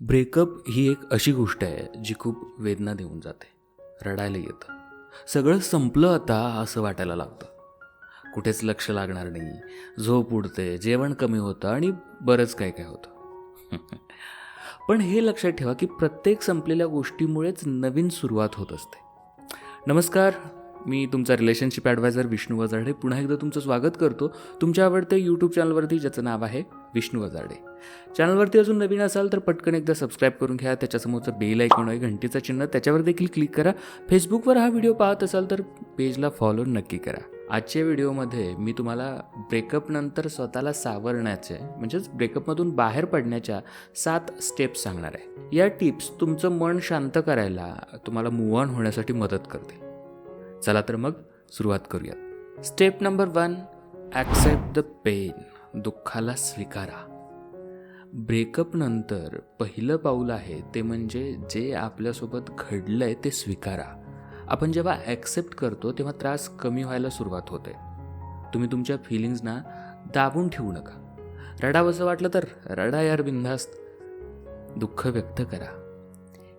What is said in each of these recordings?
Breakup ही एक अशी गोष्ट आहे जी खूप वेदना देऊन जाते रडायला येतं. सगळं संपलं आता असं वाटायला लागतं. कुठेच लक्ष लागणार नाही झोप उडते जेवण कमी होतं आणि बरंच काय काय होतं. पण हे लक्षात ठेवा की प्रत्येक संपलेल्या गोष्टीमुळेच नवीन सुरुवात होत असते. नमस्कार मी तुमचा रिलेशनशिप ॲडवायझर विष्णू वजाडे. पुन्हा एकदा तुमचं स्वागत करतो. तुमच्या आवडते यूट्यूब चॅनलवरती ज्याचं नाव आहे विष्णू हजारडे चॅनलवरती अजून नवीन असाल तर पटकन एकदा सबस्क्राईब करून घ्या. त्याच्यासमोरचं बेल ऐकून आहे घंटीचं चिन्ह. त्याच्यावर देखील क्लिक करा. फेसबुकवर हा व्हिडिओ पाहत असाल तर पेजला फॉलो नक्की करा. आजच्या व्हिडिओमध्ये मी तुम्हाला ब्रेकअपनंतर स्वतःला सावरण्याचे म्हणजेच ब्रेकअपमधून बाहेर पडण्याच्या सात स्टेप्स सांगणार आहे. या टिप्स तुमचं मन शांत करायला तुम्हाला मूव ऑन होण्यासाठी मदत करते चला तर मग सुरुवात करूयात. Step number one accept the pain दुःखाला स्वीकारा. ब्रेकअप नंतर पहिलं पाऊल आहे ते म्हणजे जे आपल्यासोबत घडलं आहे ते स्वीकारा. आपण जेव्हा ॲक्सेप्ट करतो तेव्हा त्रास कमी व्हायला सुरुवात होते. तुम्ही तुमच्या फिलिंग्सना दाबून ठेवू नका. रडावंसं वाटलं तर रडा यार बिंधास्त दुःख व्यक्त करा.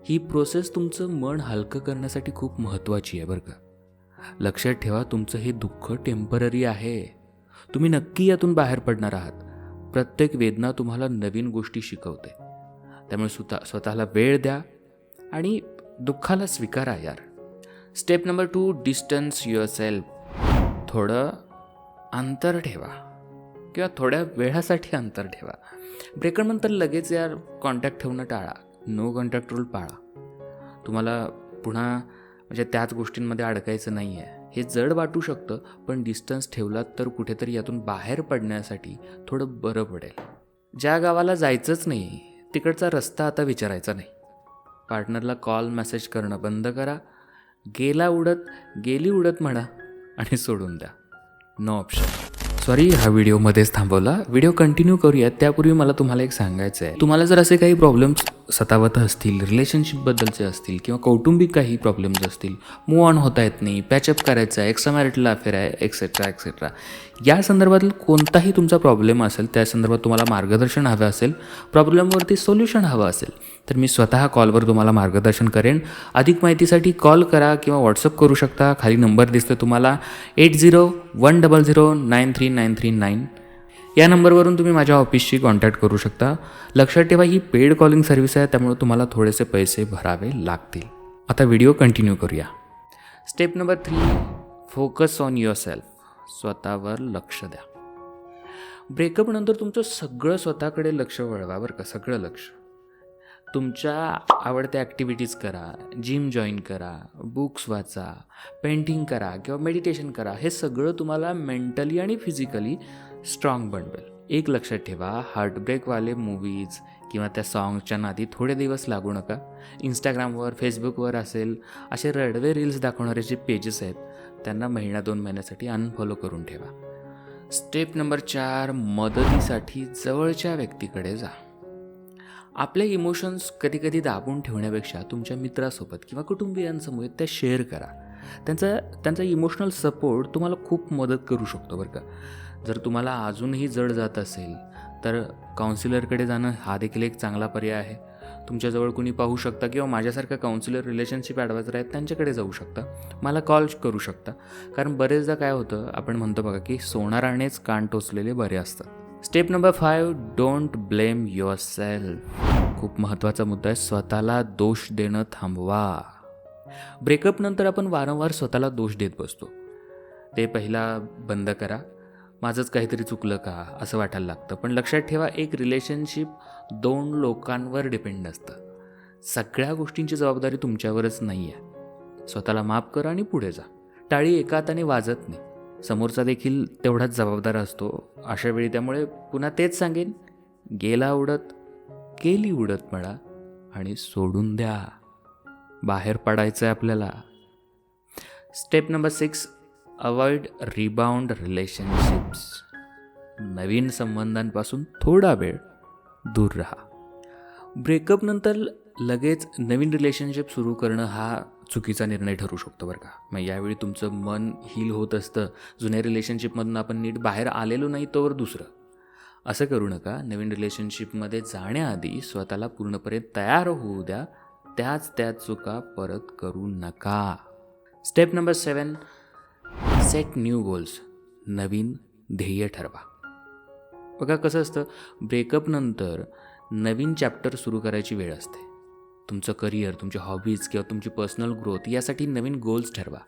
ही प्रोसेस तुमचं मन हलकं करण्यासाठी खूप महत्त्वाची आहे बरं का. लक्षात ठेवा तुमचं हे दुःख टेंपररी आहे. तुम्ही नक्की यातून बाहेर पडणार आहात. प्रत्येक वेदना तुम्हाला नवीन गोष्टी शिकवते. त्यामुळे स्वतः स्वतःला वेळ द्या आणि दुःखाला स्वीकारा यार. Step number two distance yourself थोडं अंतर ठेवा. किंवा थोड्या वेळासाठी अंतर ठेवा. ब्रेकरनंतर लगेच यार कॉन्टॅक्ट ठेवणं टाळा. नो कॉन्टॅक्ट रूल पाळा. तुम्हाला पुन्हा म्हणजे त्याच गोष्टींमध्ये अडकायचं नाही आहे हे जड वाटू शकतं पण डिस्टन्स ठेवलात तर कुठेतरी यातून बाहेर पडण्यासाठी थोडं बरं पडेल. ज्या गावाला जायचंच नाही तिकडचा रस्ता आता विचारायचा नाही. पार्टनरला कॉल मेसेज करणं बंद करा. गेला उडत गेली उडत म्हणा आणि सोडून द्या. नो ऑप्शन सॉरी हा व्हिडिओमध्येच थांबवला. व्हिडिओ कंटिन्यू करूयात. त्यापूर्वी मला तुम्हाला एक सांगायचं आहे तुम्हाला जर असे काही प्रॉब्लेम्स सतावत असतील रिलेशनशिपबद्दलचे असतील किंवा कौटुंबिक काही प्रॉब्लेम्स असतील मूव ऑन होता येत नाही पॅचअप करायचं आहे एक्स्ट्रा मॅरिटल अफेअर आहे एक्सेट्रा एक्सेट्रा या संदर्भातील कोणताही तुमचा प्रॉब्लेम असेल त्या संदर्भात तुम्हाला मार्गदर्शन हवं असेल प्रॉब्लेमवरती सोल्युशन हवं असेल तर मी स्वतः कॉलवर तुम्हाला मार्गदर्शन करेन. अधिक माहितीसाठी कॉल करा किंवा व्हॉट्सअप करू शकता. खाली नंबर दिसतो तुम्हाला. Eight zero one double zero nine three nine three nine या नंबरवरून तुम्ही माझ्या ऑफिसशी कॉन्टॅक्ट करू शकता. लक्षात ठेवा ही पेड कॉलिंग सर्व्हिस आहे त्यामुळे तुम्हाला थोडेसे पैसे भरावे लागतील. आता व्हिडिओ कंटिन्यू करूया. Step number three focus on yourself स्वतःवर लक्ष द्या. ब्रेकअपनंतर तुमचं सगळं स्वतःकडे लक्ष वळवा बरं का सगळं लक्ष. तुमच्या आवडत्या ॲक्टिव्हिटीज करा जिम जॉईन करा बुक्स वाचा पेंटिंग करा किंवा मेडिटेशन करा हे सगळं तुम्हाला मेंटली आणि फिजिकली स्ट्रॉंग बनवेल एक लक्षात ठेवा हार्टब्रेकवाले मूवीज किंवा त्या सॉंगच्या नादी थोडे दिवस लागू नका. इंस्टाग्रामवर फेसबुकवर असेल असे रडवे रील्स दाखवणारे जे पेजेस आहेत त्यांना महिना दोन महिन्यासाठी अनफॉलो करून ठेवा. स्टेप नंबर चार मदतीसाठी जवळच्या व्यक्तीकडे जा. आपले इमोशन्स कधीकधी दाबून ठेवण्यापेक्षा तुमच्या मित्रासोबत किंवा कुटुंबियांसमोर त्या शेअर करा. त्यांचा त्यांचा इमोशनल सपोर्ट तुम्हाला खूप मदत करू शकतो बरं का. जर तुम्हाला अजूनही जड जात असेल तर काउन्सिलरकडे जाणं हा देखील एक चांगला पर्याय आहे. तुमच्याजवळ कुणी पाहू शकता किंवा माझ्यासारखा काउन्सिलर रिलेशनशिप ॲडवायझर आहेत त्यांच्याकडे जाऊ शकता. मला कॉल करू शकता. कारण बरेचदा काय होतं आपण म्हणतो बघा की सोनारानेच कान टोचलेले बरे असतात. Step number five don't blame yourself खूप महत्त्वाचा मुद्दा आहे स्वतःला दोष देणं थांबवा. ब्रेकअपनंतर आपण वारंवार स्वतःला दोष देत बसतो. ते पहिला बंद करा. माझंच काहीतरी चुकलं का? असं वाटायला लागतं. पण लक्षात ठेवा एक रिलेशनशिप दोन लोकांवर डिपेंड असतं. सगळ्या गोष्टींची जबाबदारी तुमच्यावरच नाही आहे स्वतःला माफ करा आणि पुढे जा. टाळी एका हाताने वाजत नाही. समोरचा देखील तेवढाच जबाबदार असतो. अशा वेळी त्यामुळे पुन्हा तेच सांगेन. गेला उडत गेली उडत म्हणा आणि सोडून द्या. बाहेर पडायचं आहे आपल्याला. Step number six avoid rebound relationships नवीन संबंधांपासून थोडा वेळ दूर राहा. ब्रेकअपनंतर लगेच नवीन रिलेशनशिप सुरू करणं हा चुकीचा निर्णय ठरू शकतो बरं का. मग यावेळी तुमचं मन हील होत असतं. जुन्या रिलेशनशिपमधून आपण नीट बाहेर आलेलो नाही तोवर दुसरं. असं करू नका. नवीन रिलेशनशिपमध्ये जाण्याआधी स्वतःला पूर्णपणे तयार होऊ द्या. त्याच त्या चुका परत करू नका. Step number seven set new goals नवीन ध्येय ठरवा. बघा कसं असतं ब्रेकअपनंतर नवीन चॅप्टर सुरू करायची वेळ असते. तुमचं करिअर तुमचे हॉबीज किंवा तुमची पर्सनल ग्रोथ यासाठी नवीन गोल्स ठरवा.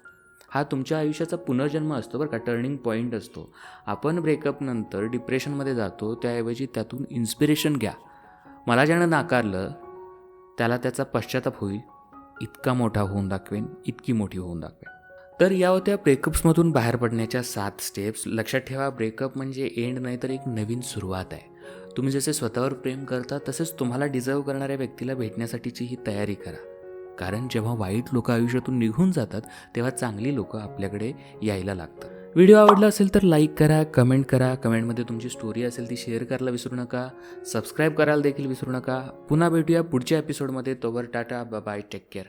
हा तुमच्या आयुष्याचा पुनर्जन्म असतो बरं का टर्निंग पॉईंट असतो. आपण ब्रेकअपनंतर डिप्रेशनमध्ये जातो त्याऐवजी त्यातून इन्स्पिरेशन घ्या. मला ज्यानं नाकारलं त्याला त्याचा पश्चाताप होईल. इतका मोठा होऊन दाखवेन इतकी मोठी होऊन दाखवेन. तर या होत्या ब्रेकअप्समधून बाहेर पडण्याच्या सात स्टेप्स लक्षात ठेवा ब्रेकअप म्हणजे एंड नाही तर एक नवीन सुरुवात आहे. तुम्ही जसे स्वतःवर प्रेम करता तसेच तुम्हाला डिझर्व करणाऱ्या व्यक्तीला भेटण्यासाठीची ही तयारी करा. कारण जेव्हा वाईट लोक आयुष्यातून निघून जातात तेव्हा चांगली लोकं आपल्याकडे यायला लागतात. व्हिडिओ आवडला असेल तर लाईक करा कमेंट करा. कमेंटमध्ये तुमची स्टोरी असेल ती शेअर करायला विसरू नका. सबस्क्राईब करायला देखील विसरू नका. पुन्हा भेटूया पुढच्या एपिसोडमध्ये तोवर टाटा बाय टेक केअर